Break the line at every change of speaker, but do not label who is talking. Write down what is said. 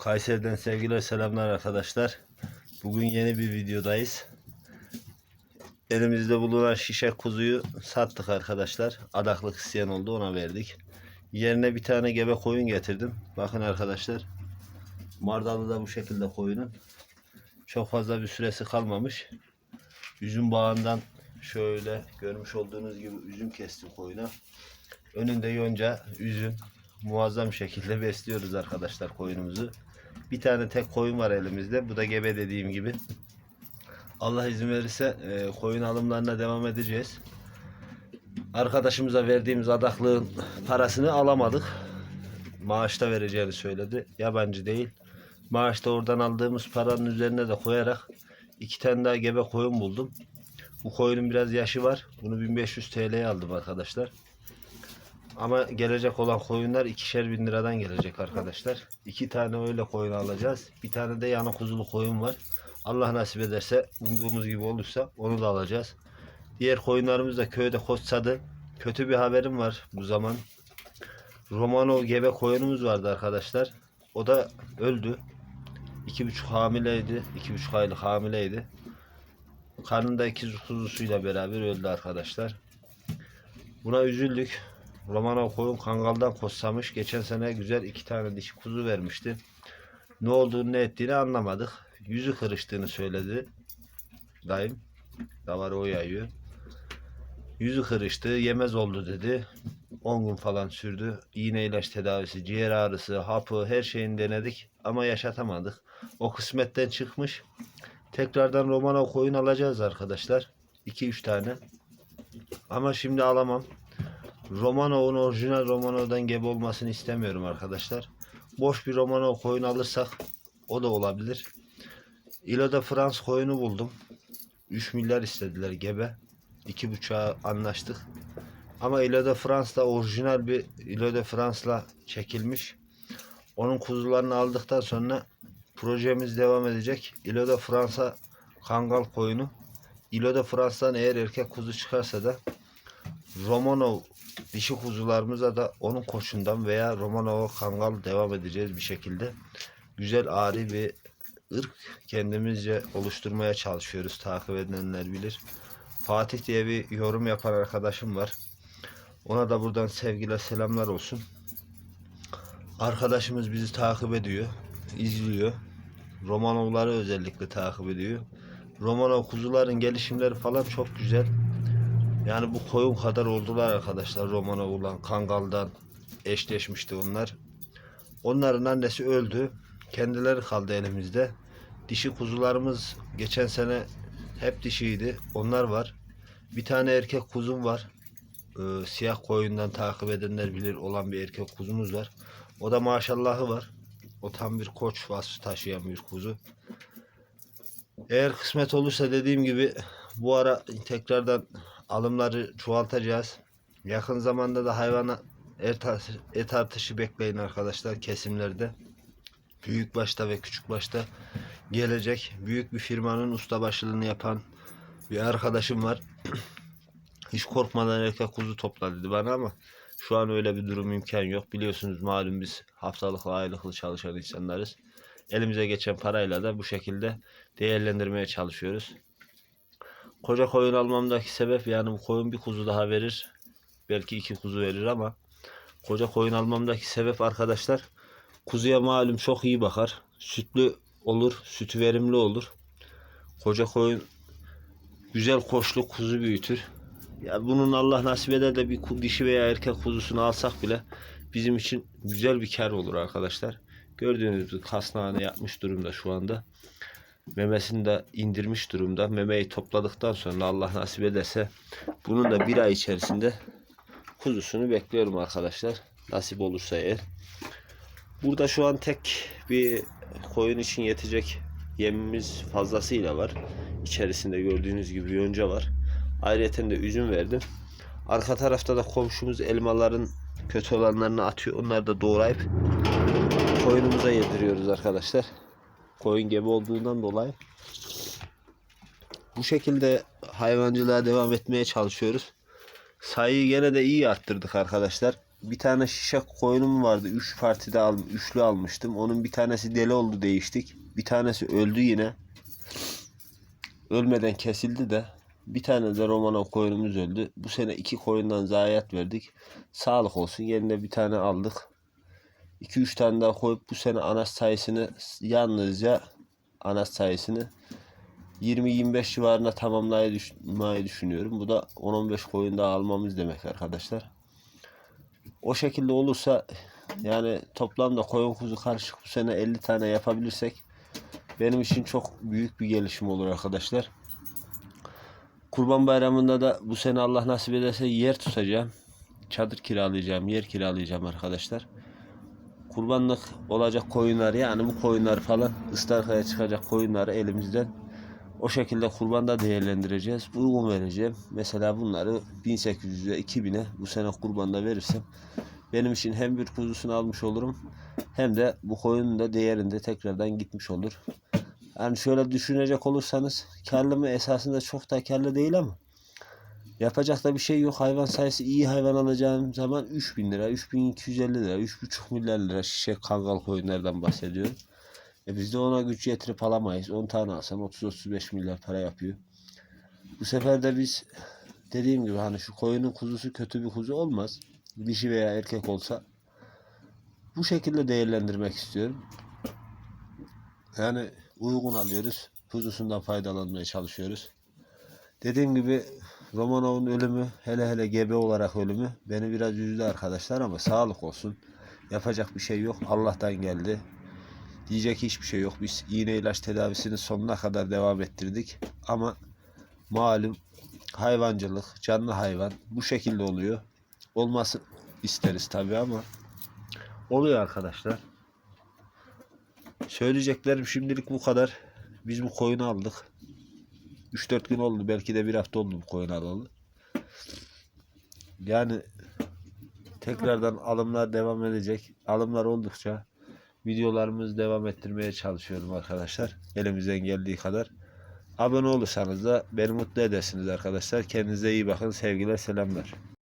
Kayseri'den sevgiler selamlar arkadaşlar. Bugün yeni bir videodayız. Elimizde bulunan şişe kuzuyu sattık arkadaşlar. Adaklık isteyen oldu ona verdik. Yerine bir tane gebe koyun getirdim. Bakın arkadaşlar. Mardalı da bu şekilde koyunun. Çok fazla bir süresi kalmamış. Üzüm bağından şöyle görmüş olduğunuz gibi üzüm kestim koyuna. Önünde yonca, üzüm. Muazzam şekilde besliyoruz arkadaşlar koyunumuzu. Bir tane tek koyun var elimizde. Bu da gebe dediğim gibi. Allah izin verirse e, koyun alımlarına devam edeceğiz. Arkadaşımıza verdiğimiz adaklığın parasını alamadık. Maaşta vereceğini söyledi. Yabancı değil. Maaşta oradan aldığımız paranın üzerine de koyarak iki tane daha gebe koyun buldum. Bu koyunun biraz yaşı var. Bunu 1500 TL'ye aldım arkadaşlar. Ama gelecek olan koyunlar ikişer bin liradan gelecek arkadaşlar. İki tane öyle koyun alacağız. Bir tane de yana kuzulu koyun var. Allah nasip ederse umduğumuz gibi olursa onu da alacağız. Diğer koyunlarımız da köyde koçsadı. Kötü bir haberim var bu zaman. Romano gebe koyunumuz vardı arkadaşlar. O da öldü. İki buçuk hamileydi. iki buçuk aylık hamileydi. Karnında ikiz kuzusuyla beraber öldü arkadaşlar. Buna üzüldük. Romanov koyun kangaldan kosamış. Geçen sene güzel iki tane dişi kuzu vermişti. Ne olduğunu ne ettiğini anlamadık. Yüzü kırıştığını söyledi. Dayım. Davarı o yayıyor. Yüzü kırıştı. Yemez oldu dedi. 10 gün falan sürdü. İğne ilaç tedavisi, ciğer ağrısı, hapı her şeyini denedik. Ama yaşatamadık. O kısmetten çıkmış. Tekrardan Romanov koyun alacağız arkadaşlar. 2-3 tane. Ama şimdi alamam. Romanov'un orijinal Romanov'dan gebe olmasını istemiyorum arkadaşlar. Boş bir Romanov koyun alırsak o da olabilir. İlo'da Frans koyunu buldum. 3 milyar istediler gebe. 2,5'a anlaştık. Ama İlo'da Frans'ta orijinal bir İlo'da Frans'la çekilmiş. Onun kuzularını aldıktan sonra projemiz devam edecek. İlo'da Fransa Kangal koyunu. İlo'da Fransa'dan eğer erkek kuzu çıkarsa da Romanov dişi kuzularımıza da onun koşundan veya Romanov Kangal devam edeceğiz bir şekilde. Güzel ari bir ırk kendimizce oluşturmaya çalışıyoruz. Takip edenler bilir. Fatih diye bir yorum yapan arkadaşım var. Ona da buradan sevgiler selamlar olsun. Arkadaşımız bizi takip ediyor, izliyor. Romanovları özellikle takip ediyor. Romanov kuzuların gelişimleri falan çok güzel. Yani bu koyun kadar oldular arkadaşlar Romanov'la Kangal'dan eşleşmişti onlar. Onların annesi öldü. Kendileri kaldı elimizde. Dişi kuzularımız geçen sene hep dişiydi. Onlar var. Bir tane erkek kuzum var. Ee, siyah koyundan takip edenler bilir olan bir erkek kuzumuz var. O da maşallahı var. O tam bir koç vasfı taşıyan bir kuzu. Eğer kısmet olursa dediğim gibi bu ara tekrardan alımları çoğaltacağız. Yakın zamanda da hayvana et, artışı bekleyin arkadaşlar kesimlerde. Büyük başta ve küçük başta gelecek. Büyük bir firmanın ustabaşılığını yapan bir arkadaşım var. Hiç korkmadan erkek kuzu topla dedi bana ama şu an öyle bir durum imkan yok. Biliyorsunuz malum biz haftalıklı aylıklı çalışan insanlarız. Elimize geçen parayla da bu şekilde değerlendirmeye çalışıyoruz. Koca koyun almamdaki sebep yani bu koyun bir kuzu daha verir. Belki iki kuzu verir ama koca koyun almamdaki sebep arkadaşlar kuzuya malum çok iyi bakar. Sütlü olur, sütü verimli olur. Koca koyun güzel koçlu kuzu büyütür. Ya bunun Allah nasip eder de bir dişi veya erkek kuzusunu alsak bile bizim için güzel bir kar olur arkadaşlar. Gördüğünüz gibi kasnağını yapmış durumda şu anda. Memesini de indirmiş durumda. Memeyi topladıktan sonra Allah nasip ederse bunun da bir ay içerisinde kuzusunu bekliyorum arkadaşlar. Nasip olursa eğer. Burada şu an tek bir koyun için yetecek yemimiz fazlasıyla var. İçerisinde gördüğünüz gibi yonca var. Ayrıca de üzüm verdim. Arka tarafta da komşumuz elmaların kötü olanlarını atıyor. Onları da doğrayıp koyunumuza yediriyoruz arkadaşlar. Koyun gebe olduğundan dolayı. Bu şekilde hayvancılığa devam etmeye çalışıyoruz. Sayıyı gene de iyi arttırdık arkadaşlar. bir tane şişe koyunum vardı. 3 partide al, üçlü almıştım. Onun bir tanesi deli oldu değiştik. Bir tanesi öldü yine. Ölmeden kesildi de. Bir tane de Romano koyunumuz öldü. Bu sene iki koyundan zayiat verdik. Sağlık olsun. Yerine bir tane aldık. 2-3 tane daha koyup bu sene anas sayısını yalnızca anas sayısını 20-25 civarına tamamlamayı düş- düşünüyorum. Bu da 10-15 koyun daha almamız demek arkadaşlar. O şekilde olursa yani toplamda koyun kuzu karışık bu sene 50 tane yapabilirsek benim için çok büyük bir gelişim olur arkadaşlar. Kurban Bayramı'nda da bu sene Allah nasip ederse yer tutacağım. Çadır kiralayacağım, yer kiralayacağım arkadaşlar. Kurbanlık olacak koyunlar yani bu koyunlar falan ıstarkaya çıkacak koyunları elimizden o şekilde kurbanda değerlendireceğiz. Uygun vereceğim. Mesela bunları 1800'e 2000'e bu sene kurbanda verirsem benim için hem bir kuzusunu almış olurum hem de bu koyunun da değerinde tekrardan gitmiş olur. Yani şöyle düşünecek olursanız karlı mı esasında çok da karlı değil ama yapacak da bir şey yok. Hayvan sayısı iyi hayvan alacağım zaman 3000 lira, 3250 lira, 3,5 milyar lira şişe kangal koyunlardan bahsediyorum. E biz de ona güç yetirip alamayız. 10 tane alsan 30-35 milyar para yapıyor. Bu sefer de biz dediğim gibi hani şu koyunun kuzusu kötü bir kuzu olmaz. Dişi veya erkek olsa bu şekilde değerlendirmek istiyorum. Yani uygun alıyoruz. Kuzusundan faydalanmaya çalışıyoruz. Dediğim gibi Romanov'un ölümü hele hele gebe olarak ölümü beni biraz üzdü arkadaşlar ama sağlık olsun. Yapacak bir şey yok. Allah'tan geldi. Diyecek hiçbir şey yok. Biz iğne ilaç tedavisini sonuna kadar devam ettirdik. Ama malum hayvancılık, canlı hayvan bu şekilde oluyor. Olması isteriz tabii ama oluyor arkadaşlar. Söyleyeceklerim şimdilik bu kadar. Biz bu koyunu aldık. 3-4 gün oldu. Belki de bir hafta oldu bu koyunu alalı. Yani tekrardan alımlar devam edecek. Alımlar oldukça videolarımızı devam ettirmeye çalışıyorum arkadaşlar. Elimizden geldiği kadar. Abone olursanız da beni mutlu edersiniz arkadaşlar. Kendinize iyi bakın. Sevgiler, selamlar.